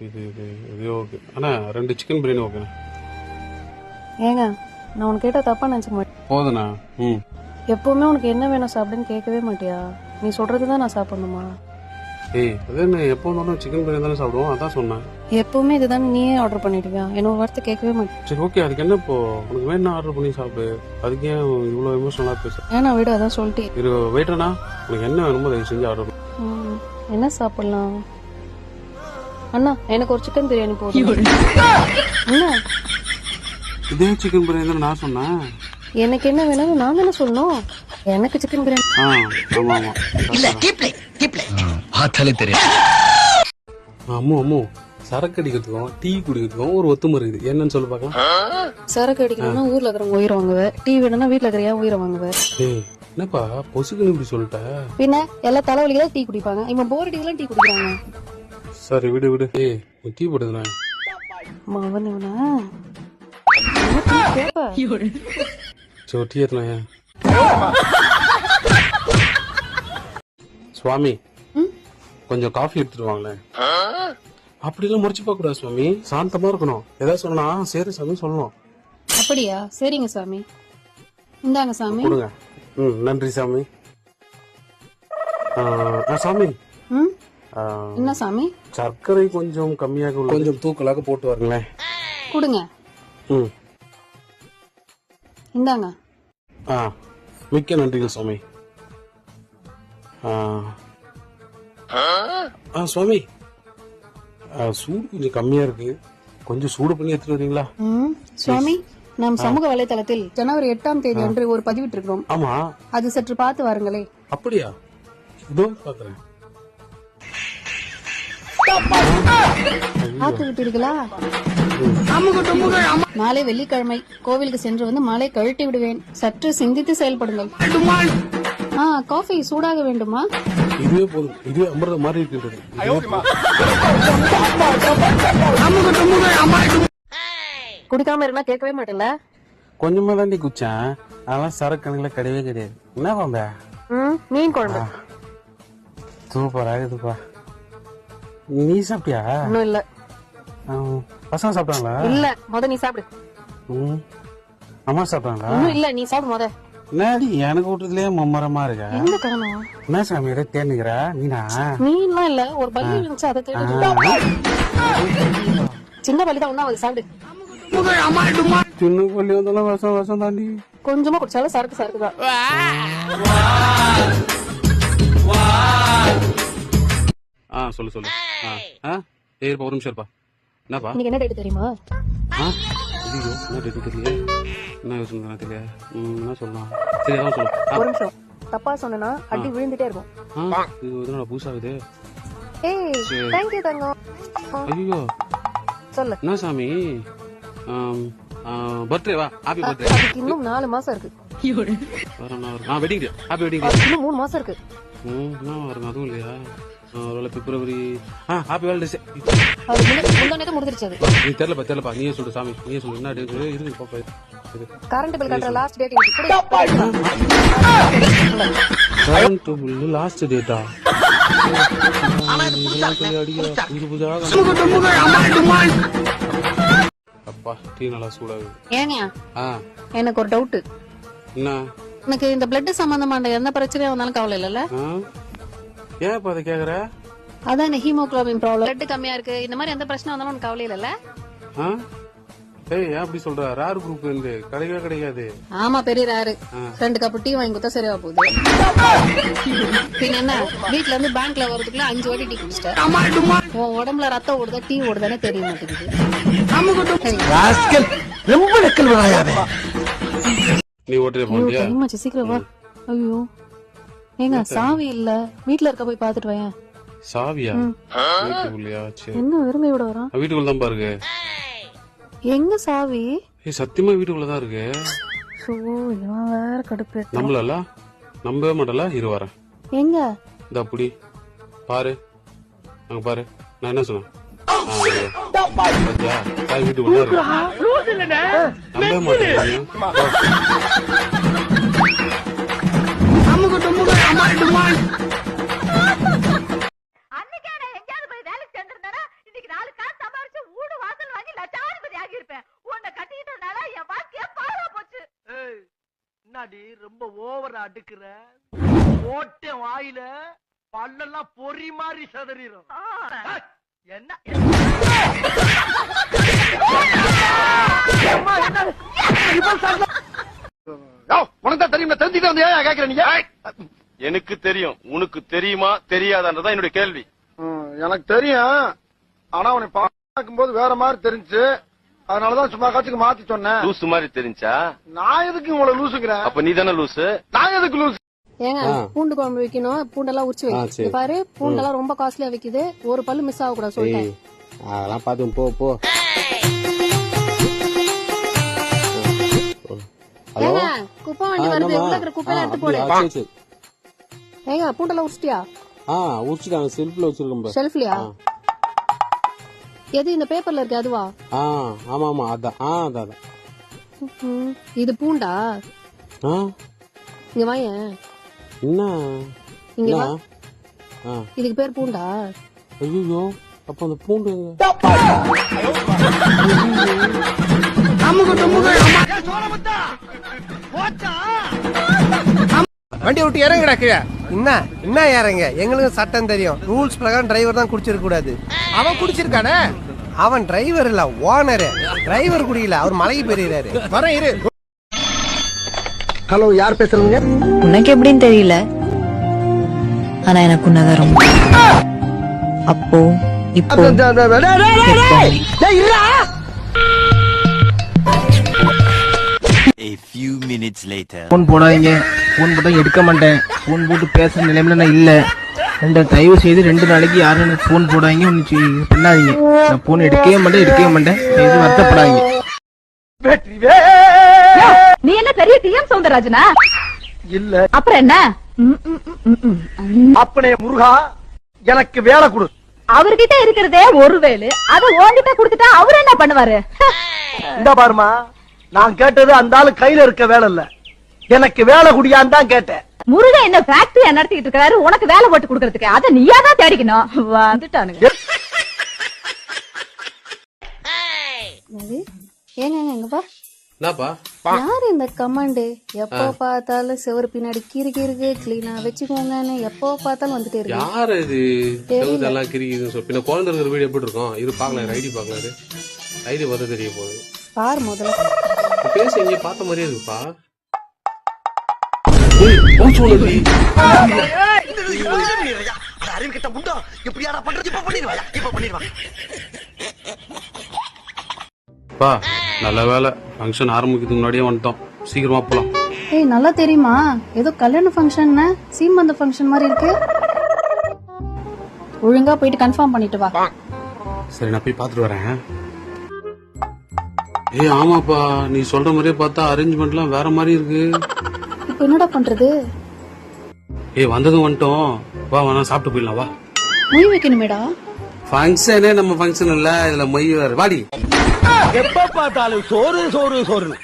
இது இது இது ஓகே அண்ணா ரெண்டு சிக்கன் பிரியாணி ஓகே ஏங்க நான் உனக்கு கேட்டால் தப்பாக நினச்சிக்க மாட்டேன். போதுண்ணா ம். எப்பவுமே உனக்கு என்ன வேணும் சாப்பிடுன்னு கேட்கவே மாட்டியா? நீ சொல்றது தான் நான் சாப்பிடணுமா? ஏய் அது என்ன எப்போ வந்தாலும் சிக்கன் பிரியாணி தானே சாப்பிடுவோம். அதான் சொன்னேன். எப்பவுமே இதுதானே நீயே ஆர்டர் பண்ணிடுவியா என்ன ஒரு வார்த்தை கேட்கவே மாட்டேன். சரி ஓகே அதுக்கு என்ன இப்போ? உனக்கு வேணும் ஆர்டர் பண்ணி சாப்பிடு. அதுக்கு ஏன் இவ்வளோ எமோஷனலாக பேச ஏன்னா விடு அதான் சொல்லிட்டு இரு வெயிட்டர்ண்ணா உனக்கு என்ன வேணுமோ தயவு செஞ்சு ஆர்டர் என்ன சாப்பிடலாம்? அண்ணா எனக்கு ஒரு சிக்கன் பிரியாணி போதும். அண்ணா. இதே சிக்கன் பிரியாணி தானே நான் சொன்னேன்? எனக்கு என்ன வேணும்னு நான் தானே சொல்லணும். எனக்கு சிக்கன் பிரியாணி ஆ ஆமாம் ஆமாம் பார்த்தாலே தெரியும். அம்மு அம்மு சரக்கு அடிக்கிறதுக்கும் டீ குடிக்கிறதுக்கும் ஒரு ஒத்துமை இருக்குது என்னன்னு சொல்லி பார்க்கலாம். சரக்கு அடிக்கணும்னா ஊர்ல இருக்கிறவங்க உயிரை வாங்குவேன் டீ வேணும்னா வீட்டுல இருக்கிற உயிரை வாங்குவேன் ஏய் என்னப்பா பொசுக்குன்னு இப்படி சொல்லிட்ட? பின்ன எல்லா தலைவலிக்கு தான் டீ குடிப்பாங்க. இவன் போர் அடிக்கலாம் டீ குடிக்கிறாங்க. சரி விடு விடு. ஏய் டீ போடுதுண்ணா மவன் இவனா? கேப்ப சரி டீ ஏற்றுனா சுவாமி? கொஞ்சம் காஃபி எடுத்துட்டு வாங்களேன். அப்படிலாம் முறைச்சு பார்க்க கூடாது சுவாமி. சாந்தமா இருக்கணும். ஏதாவது சொன்னா சரி சாமி சொல்லணும். அப்படியா? சரிங்க சாமி இந்தாங்க சாமி. கொடுங்க. ம் நன்றி சாமி. சாமி. ம்? என்ன சாமி? சர்க்கரை கொஞ்சம் கம்மியாக உள்ள கொஞ்சம் தூக்கலாக போட்டு வாருங்களேன். கொடுங்க. ம். இந்தாங்க. ஆ மிக்க நன்றிகள் சுவாமி ஆ. ஆ சுவாமி ஆ, சூடு கொஞ்சம் கம்மியா இருக்கு. கொஞ்சம் சூடு பண்ணி எடுத்துட்டு வரீங்களா? ம் சுவாமி நம் சமூக வலைதளத்தில் ஜனவரி எட்டாம் தேதி அன்று ஒரு பதிவிட்டிருக்கிறோம். ஆமா. அது சற்று பார்த்து வாருங்களே. அப்படியா? இதோ பாக்குறேன் பார்த்து விட்டீர்களா நாளை வெள்ளிக்கிழமை கோவிலுக்கு சென்று வந்து மாலை கழட்டி விடுவேன். சற்று சிந்தித்து செயல்படுங்கள். ஆ காஃபி சூடாக வேண்டுமா? இதுவே போதும். இதுவே அமிர்தம் மாதிரி இருக்கின்றது. குடிக்காம இருந்தா கேட்கவே மாட்டேன்ல? கொஞ்சமா தாண்டி குச்சேன் அதெல்லாம் சரக்கு கணக்குல கிடையவே கிடையாது. என்ன பாம்ப ம் மீன் குழம்பு. சூப்பரா இருக்குதுப்பா நீ சாப்பிட்டியா? இன்னும் இல்ல. பசங்க சாப்பிட்டாங்களா? இல்ல முத நீ சாப்பிடு. ம். அம்மா சாப்பிட்டாங்களா? இன்னும் இல்ல நீ சாப்பிடு முத. என்னடி எனக்கு வீட்டுலயே மும்மரமா இருக்க? எங்க காணோம் என்ன சாமி தேர்ந்துக்கிற நீனா? மீன்லாம் இல்ல ஒரு பல்லி இருந்துச்சு அதை தேடி. சின்ன பல்லி தான் ஒண்ணா வந்து சாப்பிடு. சின்ன பள்ளி வந்தாலும் வருஷம் வருஷம் தாண்டி. கொஞ்சமா குடிச்சாலும் சரக்கு சரக்கு தான். சொல்லு சொல்லு. ஆ. இருப்பா ஒரு நிமிஷம் இருப்பா. என்னப்பா? இன்னைக்கு என்ன டேட் தெரியுமா? ஆ? ஐயோ என்ன டேட்டு தெரியல என்ன யோசனை தெரியல ம் என்ன சொல்லலாம்? சரி அதான் சொல்லு. ஆ, ஒரு நிமிஷம். தப்பா சொன்னா அடி விழுந்துட்டே இருக்கும். இது வந்து புதுசாகுது ஏய் தங்கம். ஐயோ சொல்லு. என்ன சாமி? பர்த்டே வா? ஹாப்பி பர்த்டே அதுக்கு இன்னும் நாலு மாசம் இருக்கு. வரும் ஆ வெட்டிங் ஹாப்பி வெட்டிங் இன்னும் மூணு மாசம் இருக்கு. ம் என்ன வருங்க அதுவும் இல்லையா? ஒருவேளை பிப்ரவரி ஆ ஹாப்பி வேர்ல்டு அது முந்தானே முடிஞ்சிருச்சு அது. நீ தெரியலப்பா தெரியலப்பா. நீயே சொல்லு சாமி. நீயே சொல்லு. என்ன டேட் இருக்கு பாப்பா கரண்ட் பில் கட்டுற last date current bill last data அப்பா டீ நல்லா சூடாகுது. ஏங்க? ஆ. எனக்கு ஒரு டவுட் என்ன? எனக்கு இந்த பிளட் சம்பந்தமான எந்த பிரச்சனையா வந்தாலும் கவலை இல்லைல்ல? ஏன் இப்ப அதை கேக்குற? அதான் இந்த ஹீமோகுளோபின் ப்ராப்ளம் பிளட் கம்மியா இருக்கு. இந்த மாதிரி எந்த பிரச்சனை வந்தாலும் உனக்கு கவலை இல்லைல்ல? ஆ? ஏய் ஏன் அப்படி சொல்ற? ரேர் குரூப் இருந்து. கிடைக்கவே கிடைக்காது. ஆமா பெரிய ரேரு ரெண்டு கப் டீ வாங்கி கொடுத்தா சரியா போகுது. பின்ன என்ன? வீட்ல இருந்து பேங்க்ல வரதுக்குள்ள அஞ்சு வாட்டி டீ குடிச்சிட்டேன் உன் உடம்புல ரத்தம் ஓடுதா டீ ஓடுதானே தெரிய மாட்டேங்குது. ரொம்ப நக்கல் விடாயாவே நீ ஓட்டுறே போண்டியா டைமாச்சு சீக்கிரம் வா. ஐயோ. ஏங்க சாவி இல்ல. வீட்ல இருக்க போய் பாத்துட்டு வாயேன். சாவியா? வீட்டுக்குள்ளயா? சரி. என்ன வெறுங்கையோட வரான்? வீட்டுக்குள்ள தான் பாருங்க. எங்க சாவி? ஏய் சத்தியமா வீட்டுக்குள்ள தான் இருக்கு. ஷோ இவன் வேற கடுப்பு நம்மளல நம்பவே மாட்டல இரு வரேன். எங்க? இந்த அப்படி பாரு. அங்க பாரு. நான் என்ன சொன்னேன்? வீட்டுக்குள்ள நம்பவே மாட்டேன் என்னடி ரொம்ப ஓவர் அடுக்குற. ஓட்ட வாயில பல்லெல்லாம் பொறி மாதிரி சதறிடும் என்ன? உனக்கு தான் தெரியும் தெரிஞ்சுட்டு வந்து ஏன் கேக்குற நீங்க? எனக்கு தெரியும். உனக்கு தெரியுமா தெரியாதான்றதான் என்னுடைய கேள்வி. ம், எனக்கு தெரியும். ஆனா உன்னை பார்க்கும்போது வேற மாதிரி தெரிஞ்சு அதனாலதான் சும்மா காட்சிக்கு மாத்தி சொன்னேன். லூசு மாதிரி தெரிஞ்சா? நான் எதுக்கு உங்களை லூசுக்கிறேன் அப்ப நீ தானே லூசு? நான் எதுக்கு லூசு? ஏங்க. பூண்டு குழம்பு வைக்கணும் பூண்டெல்லாம் உரிச்சு ஆ, வை சரி. இங்க பாரு பூண்டெல்லாம் ரொம்ப காஸ்ட்லியா விக்குது. ஒரு பல்லு மிஸ் ஆக கூடாது சொல்லிட்டேன் அதெல்லாம் பார்த்து போ போ. ஹலோ? ஏங்க குப்பை வண்டி வருது. உள்ள இருக்கிற குப்பையெல்லாம் எடுத்து போடு. ஏங்க பூண்டெல்லாம் உரிச்சிட்டியா? ஆ உரிச்சுட்டாங்க. செல்ஃபில் வச்சிருக்கேன். ஷெல்ஃப்லயா. எது இந்த பேப்பர்ல இருக்கு அதுவா? ஆ ஆமா ஆமா அதான். ஆ அதான் அதான். ம், இது பூண்டா? ஆ? இங்க வாயேன். என்ன? இங்க என்ன? வா. ஆ. இதுக்கு பேர் பூண்டா? ஐயோ அப்ப அந்த பூண்டு எங்க? வண்டி விட்டு இறங்குடா கீழே என்ன என்ன இறங்க எங்களுக்கு சட்டம் தெரியும் ரூல்ஸ் பிரகாரம் டிரைவர் தான் குடிச்சிருக்க கூடாது அவன் குடிச்சிருக்கானே அவன் டிரைவர் இல்ல ஓனரு டிரைவர் குடிக்கல அவர் மலைக்கு பெரியறாரு வரேன் இரு ஹலோ யார் பேசுறீங்க உனக்கு எப்படின்னு தெரியல ஆனா எனக்கு உன்னதான் ரொம்ப அப்போ இப்போ A few minutes later. Phone போடாதீங்க போன் போட்டா எடுக்க மாட்டேன். போன் போட்டு பேசுற நிலைமையில நான் இல்ல. ரெண்டு தயவு செய்து ரெண்டு நாளைக்கு யாரும் எனக்கு போன் போடாதீங்க. செய்ய- பண்ணாதீங்க. நான் போன் எடுக்கவே மாட்டேன் எடுக்கவே மாட்டேன். இது வருத்தப்படாதீங்க. நீ என்ன பெரிய டிஎம் சவுந்தரராஜனா? இல்ல. அப்புறம் என்ன. அப்பனே முருகா எனக்கு வேலை கொடு. அவர்கிட்ட இருக்கிறதே ஒரு வேலு. அத உன்கிட்ட கொடுத்துட்டா அவர் என்ன பண்ணுவாரு? இந்த பாருமா நான் கேட்டது அந்த ஆளு கையில இருக்க வேலை இல்ல. எனக்கு வேலை குடியான்னு தான் கேட்டேன். முருகன் என்ன ஃபேக்டரியா நடத்திட்டு இருக்காரு உனக்கு வேலை போட்டு கொடுக்கறதுக்கு. அத நீயா தான் தேடிக்கணும். வந்துட்டானுங்க? ஏங்க இங்க என்னப்பா? யாரு இந்த கமாண்டு? எப்போ பார்த்தாலும் செவரு பின்னாடி கீறு கீருக்கு கிளீனா வச்சுக்கோங்கன்னு எப்போ பார்த்தாலும் வந்துட்டே இருக்கு. யார் இது? செவுதெல்லாம் கிரிக்குதுன்னு சொல்லி பின்ன குழந்தை இருக்கிற வீடு எப்படி இருக்கும்? இரு பார்க்கலாம் ஐடி பார்க்கலாம் ஐடி பார்த்து தெரிய போகுது. பாரு முதல்ல. பேச எங்கேயோ பார்த்த மாதிரியே இருக்குப்பா. ஏய், மூச்சு விடுடி. அறிவு கிட்ட உண்டோ இப்படியாடா பண்றது இப்ப பண்ணிடுவா இப்ப பண்ணிடுவா பா நல்ல வேலை. ஃபங்க்ஷன் ஆரம்பிக்கிறதுக்கு முன்னாடியே வந்துட்டோம். சீக்கிரமா போலாம். ஏய் நல்லா தெரியுமா? ஏதோ கல்யாண ஃபங்க்ஷன் சீமந்த ஃபங்க்ஷன் மாதிரி இருக்கு. ஒழுங்கா போயிட்டு கன்ஃபார்ம் பண்ணிட்டு வா. சரி நான் போய் பார்த்துட்டு வரேன். ஏய் ஆமாப்பா. நீ சொல்ற மாதிரியே பார்த்தா அரேஞ்ச்மெண்ட்லாம் வேற மாதிரி இருக்கு. இப்போ என்னடா பண்றது? ஏய் வந்ததும் வந்துட்டோம். வா வேணா சாப்பிட்டு போயிடலாம் வா. மொய் வைக்கணுமேடா. ஃபங்க்ஷனே நம்ம ஃபங்க்ஷன் இல்ல இதுல மொய் வேற. வாடி. எப்ப பார்த்தாலும் சோறு சோறு சோறுன்னு.